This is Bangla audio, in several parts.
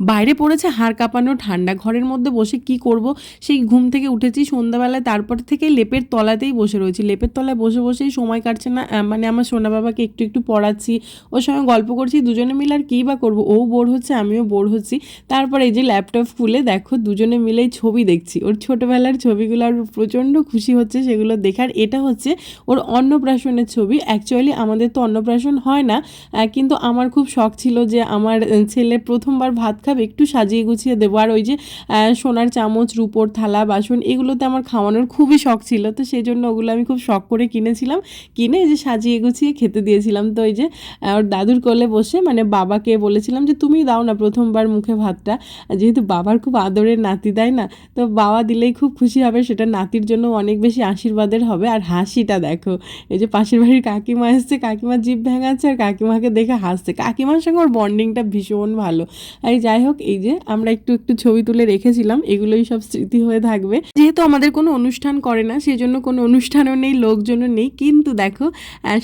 বাইরে পড়েছে, হাড় কাঁপানো, ঠান্ডা ঘরের মধ্যে বসে কি করব? সেই ঘুম থেকে উঠেছি, সন্ধ্যাবেলায় তারপর থেকে লেপের তলাতেই বসে রয়েছি। লেপের তলায় বসে বসেই সময় কাটছে না মানে আমার সোনা বাবাকে একটু একটু পড়াচ্ছি, ওর সঙ্গে গল্প করছি, দুজনে মিলে আর কী বা করব? ও বোর হচ্ছে, আমিও বোর হচ্ছি। তারপর এই যে ল্যাপটপ খুলে দেখো, দুজনে মিলেই ছবি দেখছি। ওর ছোটোবেলার ছবিগুলো আর প্রচণ্ড খুশি হচ্ছে সেগুলো দেখার। এটা হচ্ছে ওর অন্নপ্রাশনের ছবি। অ্যাকচুয়ালি আমাদের তো অন্নপ্রাশন হয় না কিন্তু আমার খুব শখ ছিল যে আমার ছেলে প্রথমবার ভাত খাবে একটু সাজিয়ে গুছিয়ে দেবো। আর ওই যে সোনার চামচ, রুপোর থালা, বাসন, এগুলোতে আমার খাওয়ানোর খুবই শখ ছিল। তো সেই জন্য ওগুলো আমি খুব শখ করে কিনেছিলাম। কিনে যে সাজিয়ে গুছিয়ে খেতে দিয়েছিলাম। তো ওই যে ওর দাদুর কোলে বসে মানে বাবাকে বলেছিলাম যে, তুমি দাও না প্রথমবার মুখে ভাতটা। যেহেতু বাবার খুব আদরের নাতি, তাই না? তো বাবা দিলেই খুব খুশি হবে। সেটা নাতির জন্য অনেক বেশি আশীর্বাদের হবে। আর হাসিটা দেখো, এই যে পাশের বাড়ির কাকিমা এসছে। কাকিমার জিভ ভেঙাচ্ছে আর কাকিমাকে দেখে হাসছে। কাকিমার সঙ্গে ওর বন্ডিংটা ভীষণ ভালো। আর যাই হোক, এই যে আমরা একটু একটু ছবি তুলে রেখেছিলাম, এগুলোই সব স্মৃতি হয়ে থাকবে। যেহেতু আমাদের কোনো অনুষ্ঠান করে না সেই জন্য কোনো অনুষ্ঠানও নেই, লোকজনও নেই, কিন্তু দেখো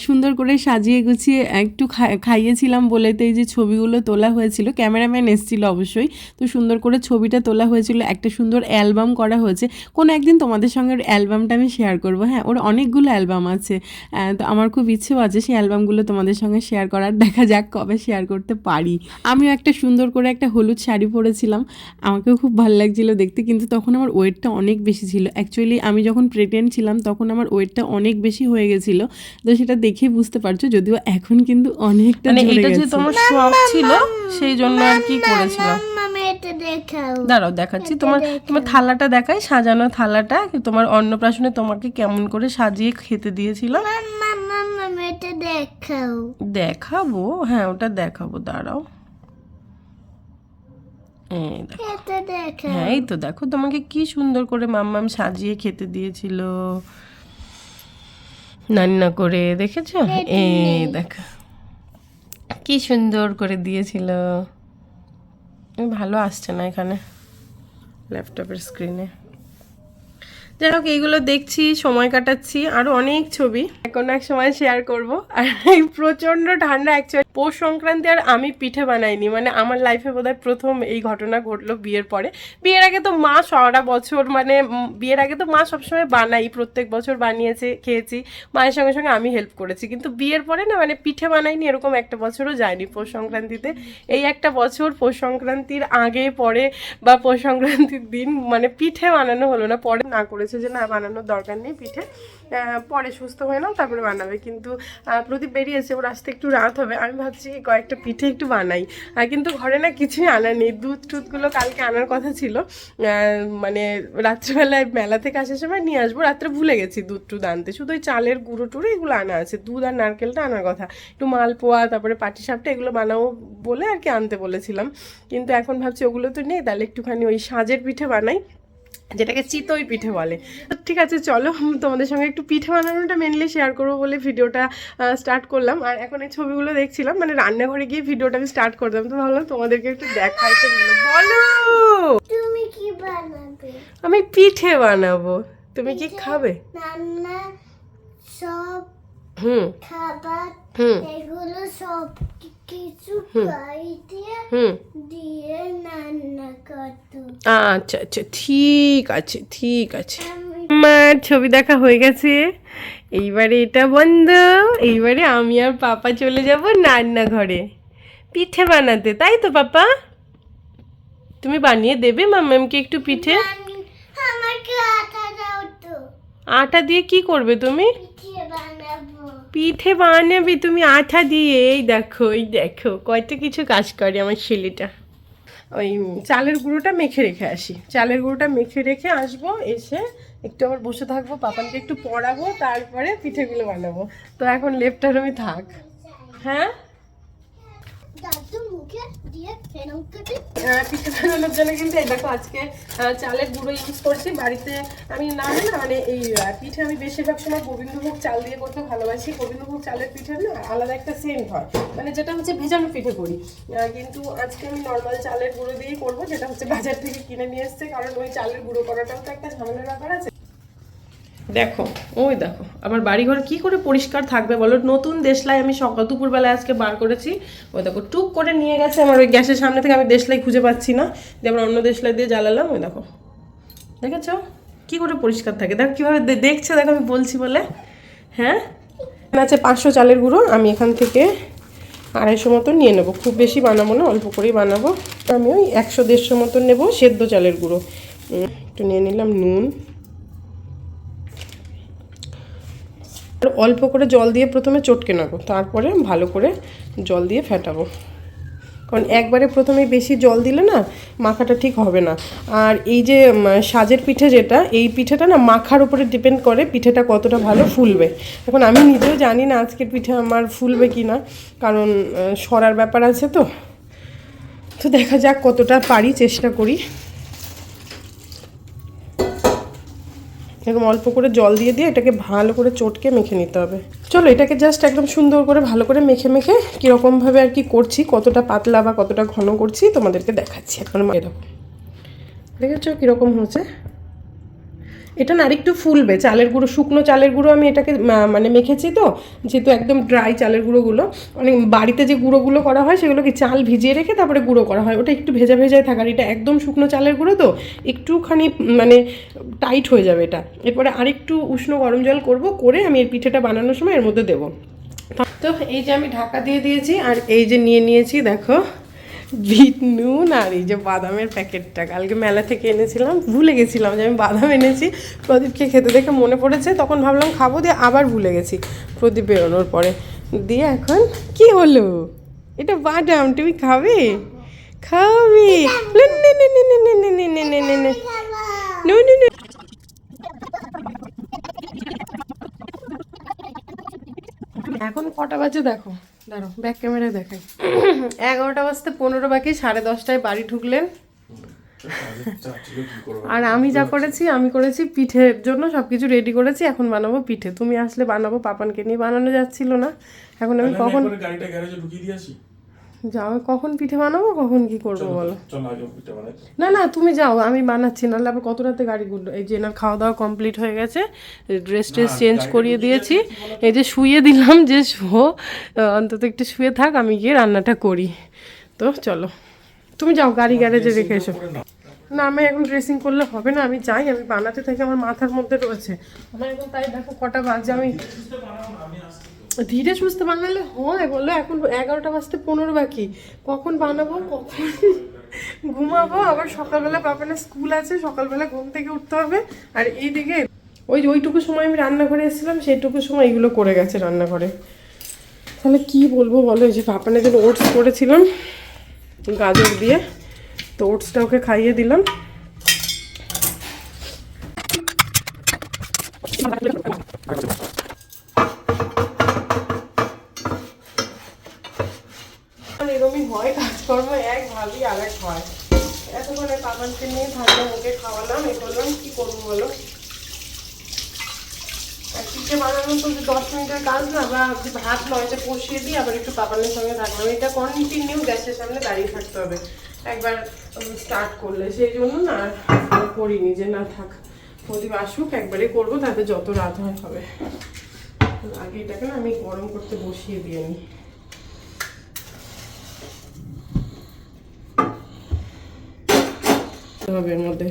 সুন্দর করে সাজিয়ে গুছিয়ে একটু খাইয়েছিলাম বলে তো এই যে ছবিগুলো তোলা হয়েছিল, ক্যামেরাম্যান এসেছিল অবশ্যই, তো সুন্দর করে ছবিটা তোলা হয়েছিল, একটা সুন্দর অ্যালবাম করা হয়েছে। কোনো একদিন তোমাদের সঙ্গে অ্যালবামটা আমি শেয়ার করব হ্যাঁ ওর অনেকগুলো অ্যালবাম আছে তো আমার খুব ইচ্ছেও আছে সেই অ্যালবামগুলো তোমাদের সঙ্গে শেয়ার করার, দেখা যাক কবে শেয়ার করতে পারি। আমিও একটা সুন্দর করে একটা শাড়ি পরেছিলাম। আমাকেও খুব ভালো লাগছিল দেখতে কিন্তু তখন আমার ওয়েটটা অনেক বেশি ছিল। অ্যাকচুয়ালি আমি যখন প্রেগনেন্ট ছিলাম তখন আমার ওয়েটটা অনেক বেশি হয়ে গেছিল। তো সেটা দেখেই বুঝতে পারছ যদিও এখন কিন্তু অনেকটা মানে এটা যে তোমার শখ ছিল সেই জন্য আর কি করেছিলাম। এটা দাঁড়াও দেখাচ্ছি। তোমার তোমার থালাটা দেখাই সাজানো থালাটা। তোমার অন্নপ্রাশনে তোমাকে কেমন করে সাজিয়ে খেতে দিয়েছিল। দেখাবো। হ্যাঁ ওটা দেখাবো দাঁড়াও এই দেখো। এটা দেখাও হ্যাঁ এই তো দেখো তোমাকে কি সুন্দর করে মাম্মাম সাজিয়ে খেতে দিয়েছিল। নান্না করে দেখেছ? এই দেখো। কি সুন্দর করে দিয়েছিল। ভালো আসছে না এখানে ল্যাপটপের স্ক্রিনে। যাই হোক, এইগুলো দেখছি, সময় কাটাচ্ছি, আরও অনেক ছবি। কোনো এক সময় শেয়ার করব। আর এই প্রচণ্ড ঠান্ডা অ্যাকচুয়ালি পৌষ সংক্রান্তি আর আমি পিঠে বানাইনি। মানে আমার লাইফে বোধহয় প্রথম এই ঘটনা ঘটলো বিয়ের পরে। বিয়ের আগে তো মা সারা বছর মানে বিয়ের আগে তো মা সবসময় বানাই। প্রত্যেক বছর বানিয়েছে, খেয়েছি। মায়ের সঙ্গে সঙ্গে আমি হেল্প করেছি। কিন্তু বিয়ের পরে না মানে পিঠে বানাইনি, এরকম একটা বছরও যায়নি পৌষ সংক্রান্তিতে। এই একটা বছর পৌষ সংক্রান্তির আগে, পরে বা পৌষ সংক্রান্তির দিন মানে পিঠে বানানো হলো না, পরে না করেছে যে না, বানানোর দরকার নেই পিঠে। পরে সুস্থ হয়ে নাও, তারপরে বানাবে। কিন্তু প্রদীপ বেরিয়েছে, ওর আসতে একটু রাত হবে। আমি ভাবছি কয়েকটা পিঠে একটু বানাই। কিন্তু ঘরে না কিছুই আনা নেই। দুধ টুধগুলো কালকে আনার কথা ছিল। মানে রাত্রেবেলায় মেলা থেকে আসার সময় নিয়ে আসব। রাত্রে ভুলে গেছি দুধ টুধ আনতে। শুধু ওই চালের গুঁড়ো টুড়ো এগুলো আনা আছে। দুধ আর নারকেলটা আনার কথা। একটু মালপোয়া, তারপরে পাটিসাপটা এগুলো বানাবো বলে আর কি আনতে বলেছিলাম। কিন্তু এখন ভাবছি ওগুলো তো নেই। তাহলে একটুখানি ওই সাজের পিঠে বানাই। যেটাকে চিতই পিঠে বলে। ঠিক আছে চলো তোমাদের সঙ্গে একটু পিঠে বানানোটা মেনলি শেয়ার করব বলে ভিডিওটা স্টার্ট করলাম। আর এখন এই ছবিগুলো দেখছিলাম মানে রান্নাঘরে গিয়ে ভিডিওটা আমি স্টার্ট করতাম। তো ভাবলাম তোমাদেরকে একটু দেখাই বলো। তুমি কি বানাবে? আমি পিঠে বানাবো। তুমি কি খাবে? রান্না সব হুম। খাবার হুম। এগুলো সব কিছু দিয়ে হুম। রান্না করতো আচ্ছা আচ্ছা ঠিক আছে ঠিক আছে। আমার ছবি দেখা হয়ে গেছে। এইবারে এটা বন্ধ। এইবারে আমি আর পাপা চলে যাব রান্নাঘরে। পিঠে বানাতে তাই তো পাপা? তুমি বানিয়ে দেবে মাম্মামকে একটু পিঠে? আটা দিয়ে কি করবে তুমি? পিঠে বানাবে তুমি আঠা দিয়ে। এই দেখো এই দেখো, কয়টা কিছু কাজ করে আমার ছেলেটা ওই চালের গুঁড়োটা মেখে রেখে আসি। চালের গুঁড়োটা মেখে রেখে আসব, এসে একটু আবার বসে থাকব, পাপানকে একটু পড়াবো, তারপরে পিঠেগুলো বানাবো। তো এখন লেফটার আমি থাক। হ্যাঁ? মুখে দিয়ে করে পিঠে বানানোর জন্য কিন্তু দেখো আজকে চালের গুঁড়ো ইউজ করছি। বাড়িতে আমি না না মানে এই পিঠে আমি বেশিরভাগ সময় গোবিন্দভোগ চাল দিয়ে করতে ভালোবাসি। গোবিন্দভোগ চালের পিঠে না আলাদা একটা সেন্ট হয়। মানে যেটা হচ্ছে ভেজানো পিঠে করি। কিন্তু আজকে আমি নর্মাল চালের গুঁড়ো দিয়েই করব, যেটা হচ্ছে বাজার থেকে কিনে নিয়ে এসছে। কারণ ওই চালের গুঁড়ো করাটাও তো একটা ঝামেলার ব্যাপার আছে। দেখো, ওই দেখো, আমার বাড়িঘর কি করে পরিষ্কার থাকবে বলো? নতুন দেশলাই আমি সকাল দুপুরবেলা আজকে বার করেছি। ওই দেখো, টুক করে নিয়ে গেছে আমার ওই গ্যাসের সামনে থেকে, আমি দেশলাই খুঁজে পাচ্ছি না। দিয়ে আবার অন্য দেশলাই দিয়ে জ্বালালাম, ওই দেখো। দেখেছ? কি করে পরিষ্কার থাকে? দেখো কীভাবে দেখছে, দেখো আমি বলছি বলে। হ্যাঁ? আছে পাঁচশো চালের গুঁড়ো, আমি এখান থেকে আড়াইশো মতো নিয়ে নেব। খুব বেশি বানাবো না, অল্প করেই বানাবো। আমি ওই একশো, দেড়শো মতো নেব সেদ্ধ চালের গুঁড়ো। একটু নিয়ে নিলাম নুন। অল্প করে জল দিয়ে প্রথমে চটকে নেব। তারপরে ভালো করে জল দিয়ে ফেটাবো। কারণ একবারে প্রথমে বেশি জল দিলে না মাখাটা ঠিক হবে না। আর এই যে সাজের পিঠে যেটা, এই পিঠেটা না মাখার উপরে ডিপেন্ড করে পিঠেটা কতটা ভালো ফুলবে। এখন আমি নিজেও জানি না আজকের পিঠে আমার ফুলবে কি না কারণ সরার ব্যাপার আছে তো। তো দেখা যাক কতটা পারি, চেষ্টা করি। এরকম অল্প করে জল দিয়ে দিয়ে এটাকে ভালো করে চটকে মেখে নিতে হবে। চলো, এটাকে জাস্ট একদম সুন্দর করে ভালো করে মেখে মেখে কীরকমভাবে আর কি করছি, কতটা পাতলা বা কতটা ঘন করছি তোমাদেরকে দেখাচ্ছি। এখন এরকম। দেখেছ কীরকম হচ্ছে এটা না আরেকটু ফুলবে, চালের গুঁড়ো, শুকনো চালের গুঁড়ো আমি এটাকে মানে মেখেছি তো, যেহেতু একদম ড্রাই চালের গুঁড়োগুলো, অনেক বাড়িতে যে গুঁড়োগুলো করা হয় সেগুলোকে চাল ভিজিয়ে রেখে তারপরে গুঁড়ো করা হয়, ওটা একটু ভেজা ভেজায় থাকার এটা একদম শুকনো চালের গুঁড়ো তো, একটুখানি মানে টাইট হয়ে যাবে এটা। এরপরে আরেকটু উষ্ণ গরম জল করব, করে আমি এর পিঠেটা বানানোর সময় এর মধ্যে দেবো। তো এই যে আমি ঢাকা দিয়ে দিয়েছি, আর এই যে নিয়ে নিয়েছি, দেখো বিট নুন আর এই যে বাদামের প্যাকেটটা। কালকে মেলা থেকে এনেছিলাম, ভুলে গেছিলাম যে আমি বাদাম এনেছি। প্রদীপকে খেতে দেখে মনে পড়েছে, তখন ভাবলাম খাব দিয়ে আবার ভুলে গেছি প্রদীপ বেরোনোর পরে। দিয়ে এখন কি হলো? এটা বাদাম, তুমি খাবে? খাবি এখন কটা বাজে দেখো? দাঁড়ো ব্যাক ক্যামেরা দেখাই। এগারোটা বাজতে পনেরো বাকি সাড়ে দশটায় বাড়ি ঢুকলেন। আর আমি যা করেছি আমি করেছি পিঠের জন্য সব কিছু রেডি করেছি এখন বানাবো পিঠে। তুমি আসলে বানাবো পাপানকে নিয়ে বানানো যাচ্ছিল না। এখন আমি কখন গাড়িটা গ্যারেজে ঢুকিয়ে দিয়ে আসি? যাও কখন পিঠে বানাবো কখন কি করব বলো? না না তুমি যাও আমি বানাচ্ছি নাহলে আবার কত রাতে গাড়ি গুলো এই যে এনার খাওয়া দাওয়া কমপ্লিট হয়ে গেছে ড্রেস ট্রেস চেঞ্জ করিয়ে দিয়েছি। এই যে শুয়ে দিলাম যে শো অন্তত একটু শুয়ে থাক আমি গিয়ে রান্নাটা করি। তো চলো তুমি যাও গাড়ি গ্যারেজে রেখে এসো। না আমি এখন ড্রেসিং করলে হবে না আমি চাই আমি বানাতে থাকি আমার মাথার মধ্যে রয়েছে। আমার এখন তাই দেখো কটা বাজে আমি ধীরে সুস্থে বানালে হয় বলল এখন এগারোটা বাজতে পনেরো বাকি। কখন বানাবো, কখন ঘুমাবো, আবার সকালবেলা পাপানের স্কুল আছে, সকালবেলা ঘুম থেকে উঠতে হবে। আর এইদিকে ওই যে ওইটুকু সময় আমি রান্নাঘরে এসেছিলাম, সেইটুকু সময় এগুলো করে গেছে রান্নাঘরে। তাহলে কি বলব বলো যে পাপানের জন্য ওটস করেছিলাম, গাজর দিয়ে, তো ওটসটা ওকে খাইয়ে দিলাম আর এরকমই হয় কাজকর্ম এক ভাবি আর এক হয়। এতক্ষণে পাপানকে নিয়ে থাকলাম ওকে খাওয়ালাম, এ করলাম, কি করব বলো? পিঠে বানানো তো দশ মিনিটের কাজ না, বা ভাত নয় যে কষিয়ে দিই আবার একটু পাপানের সঙ্গে থাকলাম। এটা কন্টিনিউ গ্যাসের সামনে দাঁড়িয়ে থাকতে হবে। একবার স্টার্ট করলে। সেই জন্য না আর করিনি যে না থাক, প্রদীপ আসুক, একবারে করব, তাতে যত রাত হয় হবে। আগে এটাকে না আমি গরম করতে বসিয়ে দিয়ে নিই হবে এর মধ্যে।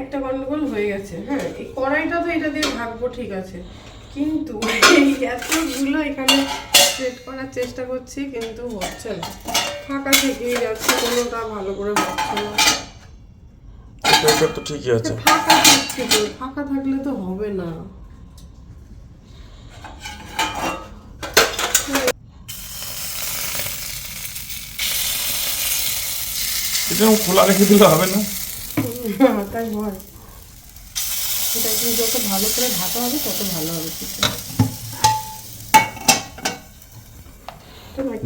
একটা গন্ডগোল হয়ে গেছে হ্যাঁ। এই কড়াইটা তো এটা দিয়ে ভাগবো, ঠিক আছে। কিন্তু এতগুলো এখানে সেট করার চেষ্টা করছি কিন্তু হচ্ছে না। ফাঁকা থেকেই যাচ্ছে কোনোটা ভালো করে হচ্ছে না। এটা তো ঠিকই আছে। ফাঁকা থাকছে তো ফাঁকা থাকলে তো হবে না। এটা খোলা রেখে দিলে হবে না তাই হয়। এটা কিন্তু যত ভালো করে ঢাকা হবে তত ভালো হবে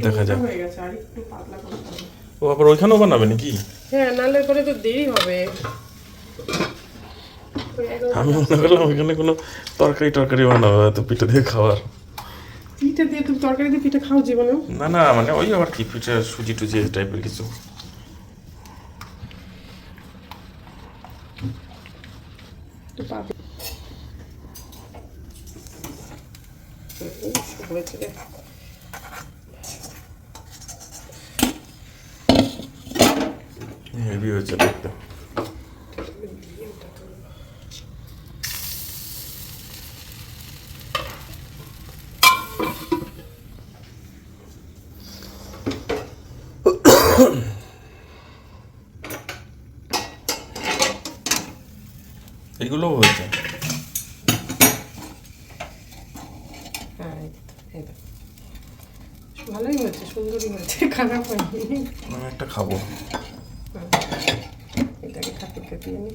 দেখা যাক। হয়ে গেছে আর একটু পাতলা করতে হবে ও আবার ওইখানেও বানাবে নাকি? হ্যাঁ নাহলে করে তো দেরি হবে। আমি মনে করলাম ওইখানে কোনো তরকারি টরকারি বানাবে হয়তো পিঠে দিয়ে খাওয়ার। পিঠে দিয়ে তুমি তরকারি দিয়ে পিঠে খাও জীবনে না না মানে ওই আবার কি পিঠে সুজি টুজি এই টাইপের কিছু একটু পাবে উফ, হয়েছে রে। হেভি হয়েছে দেখতে এগুলোও হয়েছে হ্যাঁ, এই তো, এই দেখো। ভালোই হয়েছে সুন্দরই হয়েছে খারাপ হয়নি। একটা খাব। এটাকে খাতে খেতে নি।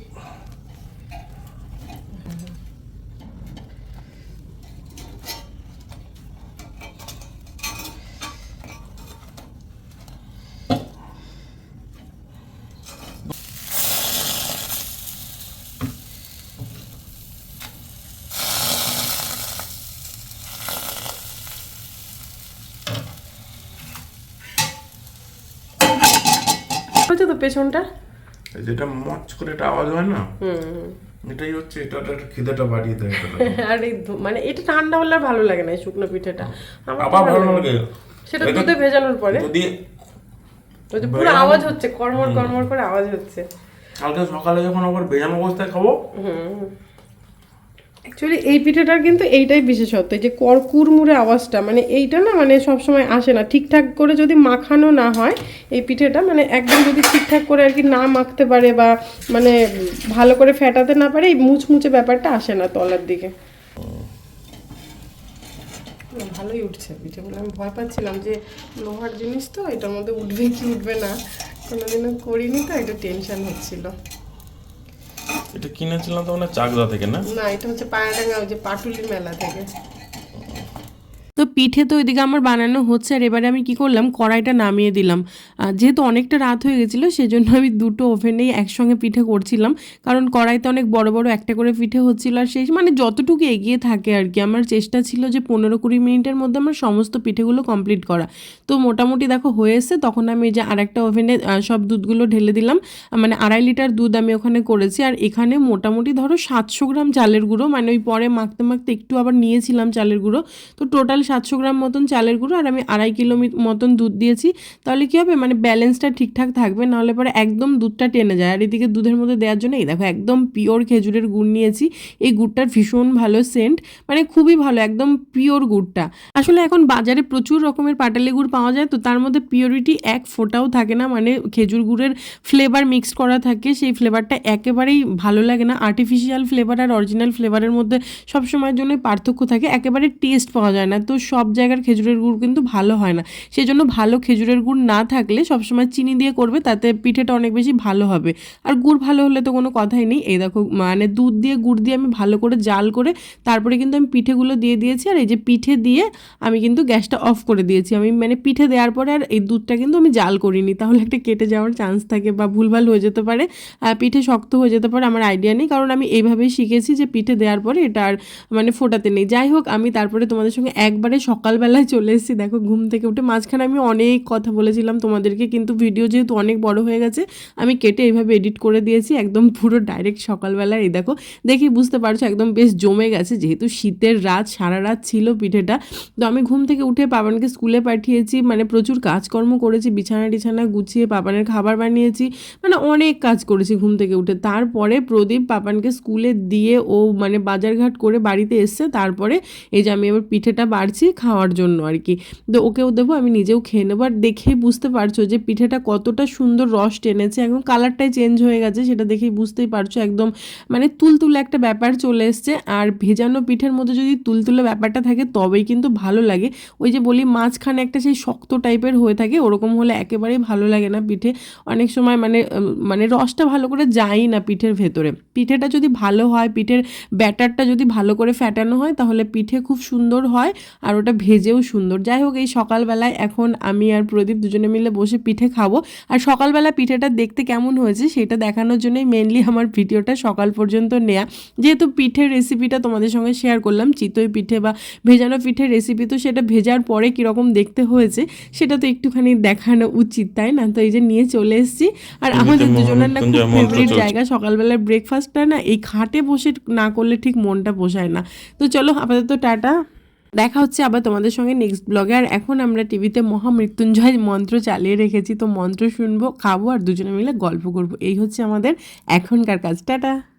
পেছনটা? যেটা মচ করে একটা আওয়াজ হয় না হুম এটাই হচ্ছে এটা একটা খিদেটা বাড়িয়ে দেয় আর মানে এটা ঠান্ডা হলে ভালো লাগে না শুকনো পিঠেটা। আবার ভালো লাগে। সেটা দুধে ভেজানোর পরে। যদি ওই যে পুরো আওয়াজ হচ্ছে কর্মর কর্মর করে আওয়াজ হচ্ছে। কালকে সকালে যখন আবার ভেজানো অবস্থায় খাব অ্যাকচুয়ালি এই পিঠেটার কিন্তু এইটাই বিশেষত্ব যে কর কুরমুরে আওয়াজটা মানে এইটা না মানে সবসময় আসে না। ঠিকঠাক করে যদি মাখানো না হয়, এই পিঠেটা মানে একদম যদি ঠিকঠাক করে আর কি না মাখতে পারে বা মানে ভালো করে ফেটাতে না পারে, এই মুচমুচে ব্যাপারটা আসে না তলার দিকে। ভালোই উঠছে পিঠেগুলো আমি ভয় পাচ্ছিলাম যে লোহার জিনিস তো, এটার মধ্যে উঠবে কি উঠবে না। কোনোদিনও করিনি তো, একটা টেনশন হচ্ছিল। এটা কিনেছিলাম তো মানে চাকদা থেকে, না? না, এটা হচ্ছে পায়রাঙ্গা ওই যে পাটুলি মেলা থেকে। তো পিঠে তো ওইদিকে আমার বানানো হচ্ছে আর এবারে আমি কি করলাম? কড়াইটা নামিয়ে দিলাম। যেহেতু অনেকটা রাত হয়ে গেছিল, সেজন্য আমি দুটো ওভেনেই একসঙ্গে পিঠে করছিলাম। কারণ কড়াইতে অনেক বড় বড় একটা করে পিঠে হচ্ছিল আর সেই মানে যতটুকু এগিয়ে থাকে আর কি, আমার চেষ্টা ছিল যে পনেরো কুড়ি মিনিটের মধ্যে আমার সমস্ত পিঠেগুলো কমপ্লিট করা। তো মোটামুটি দেখো হয়ে এসছে, তখন আমি যে আরেকটা ওভেনে সব দুধগুলো ঢেলে দিলাম। মানে আড়াই লিটার দুধ আমি ওখানে করেছি আর এখানে মোটামুটি ধরো সাতশো গ্রাম চালের গুঁড়ো মানে ওই পরে মাখতে মাখতে একটু আবার নিয়েছিলাম চালের গুঁড়ো। তো টোটাল সাতশো গ্রাম মতন চালের গুঁড়ো আর আমি আড়াই কিলো মতন দুধ দিয়েছি। তাহলে কী হবে? মানে ব্যালেন্সটা ঠিকঠাক থাকবে, নাহলে পরে একদম দুধটা টেনে যায়। আর এদিকে দুধের মধ্যে দেওয়ার জন্য, এই দেখো, একদম পিওর খেজুরের গুড় নিয়েছি। এই গুড়টার ভীষণ ভালো সেন্ট মানে খুবই ভালো, একদম পিওর গুড়টা। আসলে এখন বাজারে প্রচুর রকমের পাটালি গুড় পাওয়া যায়, তো তার মধ্যে পিওরিটি এক ফোটাও থাকে না মানে খেজুর গুড়ের ফ্লেভার মিক্স করা থাকে, সেই ফ্লেভারটা একেবারেই ভালো লাগে না। আর্টিফিশিয়াল ফ্লেভার আর অরিজিনাল ফ্লেভারের মধ্যে সব সময়ের জন্য পার্থক্য থাকে, একেবারে টেস্ট পাওয়া যায় না। তো সব জায়গার খেজুরের গুড় কিন্তু ভালো হয় না। সেই জন্য ভালো খেজুরের গুড় না থাকলে সবসময় চিনি দিয়ে করবে, তাতে পিঠেটা অনেক বেশি ভালো হবে। আর গুড় ভালো হলে তো কোনো কথাই নেই। এই দেখো মানে দুধ দিয়ে, গুড় দিয়ে আমি ভালো করে জাল করে তারপরে কিন্তু আমি পিঠেগুলো দিয়ে দিয়েছি। আর এই যে পিঠে দিয়ে আমি কিন্তু গ্যাসটা অফ করে দিয়েছি। আমি মানে পিঠে দেওয়ার পরে আর এই দুধটা কিন্তু আমি জাল করিনি। তাহলে একটা কেটে যাওয়ার চান্স থাকে বা ভুলভাল হয়ে যেতে পারে। পিঠে শক্ত হয়ে যেতে পারে আমার আইডিয়া নেই। কারণ আমি এইভাবেই শিখেছি যে পিঠে দেওয়ার পরে এটা আর মানে ফোটাতে নেই। যাই হোক, আমি তারপরে তোমাদের সঙ্গে একবারে সকালবেলায় চলে এসেছি। দেখো, ঘুম থেকে উঠে মাঝখানে আমি অনেক কথা বলেছিলাম তোমাদেরকে, কিন্তু ভিডিও যেহেতু অনেক বড় হয়ে গেছে, আমি কেটে এইভাবে এডিট করে দিয়েছি, একদম পুরো ডাইরেক্ট সকালবেলায়। এই দেখো, দেখি বুঝতে পারছ, একদম বেশ জমে গেছে, যেহেতু শীতের রাত, সারা রাত ছিল পিঠেটা। তো আমি ঘুম থেকে উঠে পাপানকে স্কুলে পাঠিয়েছি মানে প্রচুর কাজকর্ম করেছি, বিছানা টিছানা গুছিয়ে পাপানের খাবার বানিয়েছি মানে অনেক কাজ করেছি ঘুম থেকে উঠে। তারপরে প্রদীপ পাপানকে স্কুলে দিয়ে ও মানে বাজারঘাট করে বাড়িতে এসছে, তারপরে এই যে আমি এবার পিঠেটা বাড়ছি খাওয়ার জন্য আর কি। তো ওকেও দেবো, আমি নিজেও খেয়ে নেব। আর দেখেই বুঝতে পারছ যে পিঠেটা কতটা সুন্দর রস টেনেছে, একদম কালারটাই চেঞ্জ হয়ে গেছে, সেটা দেখেই বুঝতেই পারছ একদম মানে তুলতুলে একটা ব্যাপার চলে এসছে। আর ভেজানো পিঠের মধ্যে যদি তুলতুলে ব্যাপারটা থাকে, তবেই কিন্তু ভালো লাগে। ওই যে বলি, মাঝখানে একটা সেই শক্ত টাইপের হয়ে থাকে, ওরকম হলে একেবারেই ভালো লাগে না পিঠে। অনেক সময় মানে মানে রসটা ভালো করে যায় না পিঠের ভেতরে। পিঠেটা যদি ভালো হয়, পিঠের ব্যাটারটা যদি ভালো করে ফ্যাটানো হয়, তাহলে পিঠে খুব সুন্দর হয়। আর ওটা ভেজেও সুন্দর। যাই হোক এই সকালবেলায় এখন আমি আর প্রদীপ দুজনে মিলে বসে পিঠে খাব। আর সকালবেলা পিঠেটা দেখতে কেমন হয়েছে সেটা দেখানোর জন্যই মেনলি আমার ভিডিওটা সকাল পর্যন্ত নেয়া। যেহেতু পিঠের রেসিপিটা তোমাদের সঙ্গে শেয়ার করলাম চিতই পিঠে বা ভেজানো পিঠের রেসিপি তো সেটা ভেজার পরে কীরকম দেখতে হয়েছে সেটা তো একটুখানি দেখানো উচিত তাই না? তো এই যে নিয়ে চলে এসেছি। আর আমাদের দুজনের না খুব ফেভারিট জায়গা সকালবেলার ব্রেকফাস্টটা না এই খাটে বসে না করলে ঠিক মনটা পোষায় না। তো চলো আপাতত টাটা। দেখা হচ্ছে আবার তোমাদের সঙ্গে নেক্সট ব্লগে আর এখন আমরা টিভিতে মহামৃত্যুঞ্জয় মন্ত্র চালিয়ে রেখেছি। তো মন্ত্র শুনব, খাব আর দুজনে মিলে গল্প করব। এই হচ্ছে আমাদের এখনকার কাজ। টাটা!